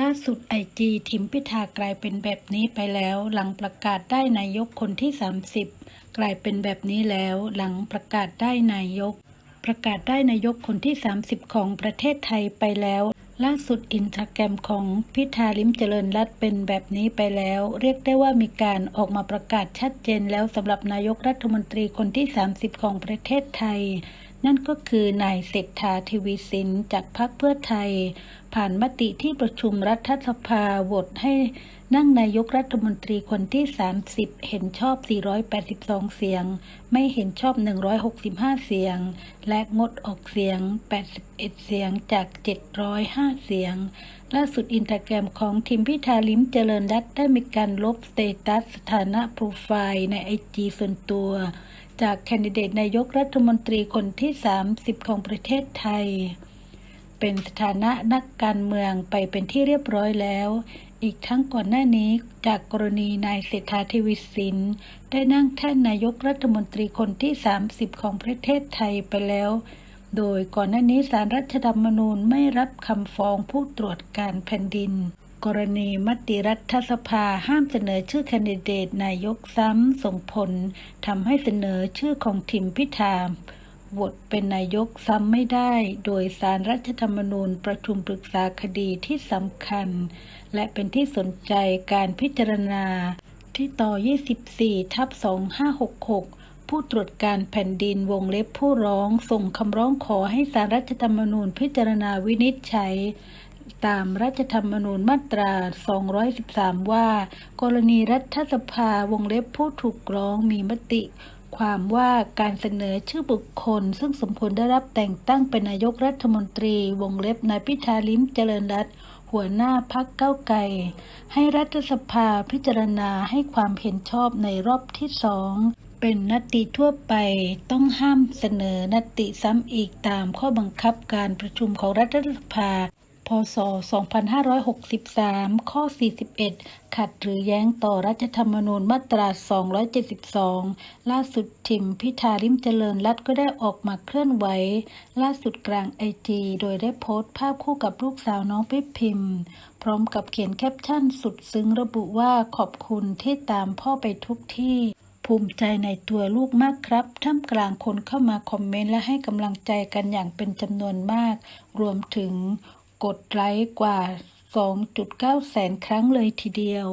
ล่าสุดไอจีทิมพิธากลายเป็นแบบนี้ไปแล้ว หลังประกาศได้นายกคนที่ 30 กลายเป็นแบบนี้แล้ว หลังประกาศได้นายก ประกาศได้นายกคนที่ 30 ของประเทศไทยไปแล้ว ล่าสุดอินสตาแกรมของพิธาลิมเจริญรัตเป็นแบบนี้ไปแล้ว เรียกได้ว่ามีการออกมาประกาศชัดเจนแล้วสำหรับนายกรัฐมนตรีคนที่ 30 ของประเทศไทย นั่นก็คือนายเศรษฐาทวีสินจากพรรคเพื่อไทย ผ่านมติที่ประชุมรัฐสภาโหวตให้ นั่งนายกรัฐมนตรีคนที่ 30 เห็นชอบ 482 เสียง ไม่เห็นชอบ 165 เสียง และงดออกเสียง 81 เสียงจาก 705 เสียง ล่าสุดอินสตาแกรมของทีมพิธาลิมเจริญรัตได้มีการลบสเตตัสสถานะโปรไฟล์ในไอจีส่วนตัว จากแคนดิเดตนายกรัฐมนตรีคนที่ 30 ของประเทศไทยเป็นสถานะนักการเมืองไปเป็นที่เรียบร้อยแล้ว อีกทั้งก่อนหน้านี้จากกรณีนายเศรษฐาทวีสิน ได้นั่งแท่นนายกรัฐมนตรีคนที่ 30 ของประเทศไทยไปแล้ว โดยก่อนหน้านี้สารรัฐธรรมนูญไม่รับคำฟ้องผู้ตรวจการแผ่นดิน กรณีมติรัฐสภาห้ามเสนอชื่อแคนดิเดตนายกซ้ำส่งผลทำให้เสนอชื่อของทิมพิธา โหวตเป็นนายกซ้ำไม่ได้ โดยสารรัฐธรรมนูญประชุมปรึกษาคดีที่สำคัญ และเป็นที่สนใจการพิจารณา ที่ต่อ 24 ทับ 2566ผู้ตรวจการแผ่นดินวงเล็บผู้ร้อง ส่งคำร้องขอให้สารรัฐธรรมนูญพิจารณาวินิจฉัย ตามรัฐธรรมนูญมาตรา 213 ว่า กรณีรัฐสภาวงเล็บผู้ถูกร้องมีมติ ความว่าการเสนอชื่อบุคคล ซึ่งสมควรได้รับแต่งตั้งเป็นนายกรัฐมนตรี วงเล็บนายพิธาลิมเจริญรัตน์หัวหน้าพักเก้าวไกลให้รัฐสภาพิจารณาให้ความเห็นชอบในรอบที่สองเป็นนติทั่วไปต้องห้ามเสนอนติซ้ำอีกตามข้อบังคับการประชุมของรัฐสภา พศ 2563 ข้อ 41 ขัดหรือแย้งต่อรัฐธรรมนูญมาตรา 272 ล่าสุดทิมพิธาลิมเจริญรัตก็ได้ออกมาเคลื่อนไหว ล่าสุดกลางไอจีโดยได้โพสต์ภาพคู่กับลูกสาวน้องปิ๊บพิมพ์ พร้อมกับเขียนแคปชั่นสุดซึ้งระบุว่าขอบคุณที่ตามพ่อไปทุกที่ภูมิใจในตัวลูกมากครับ ท่ามกลางคนเข้ามาคอมเมนต์และให้กำลังใจกันอย่างเป็นจำนวนมาก รวมถึง กดไลค์กว่า 2.9 แสนครั้งเลยทีเดียว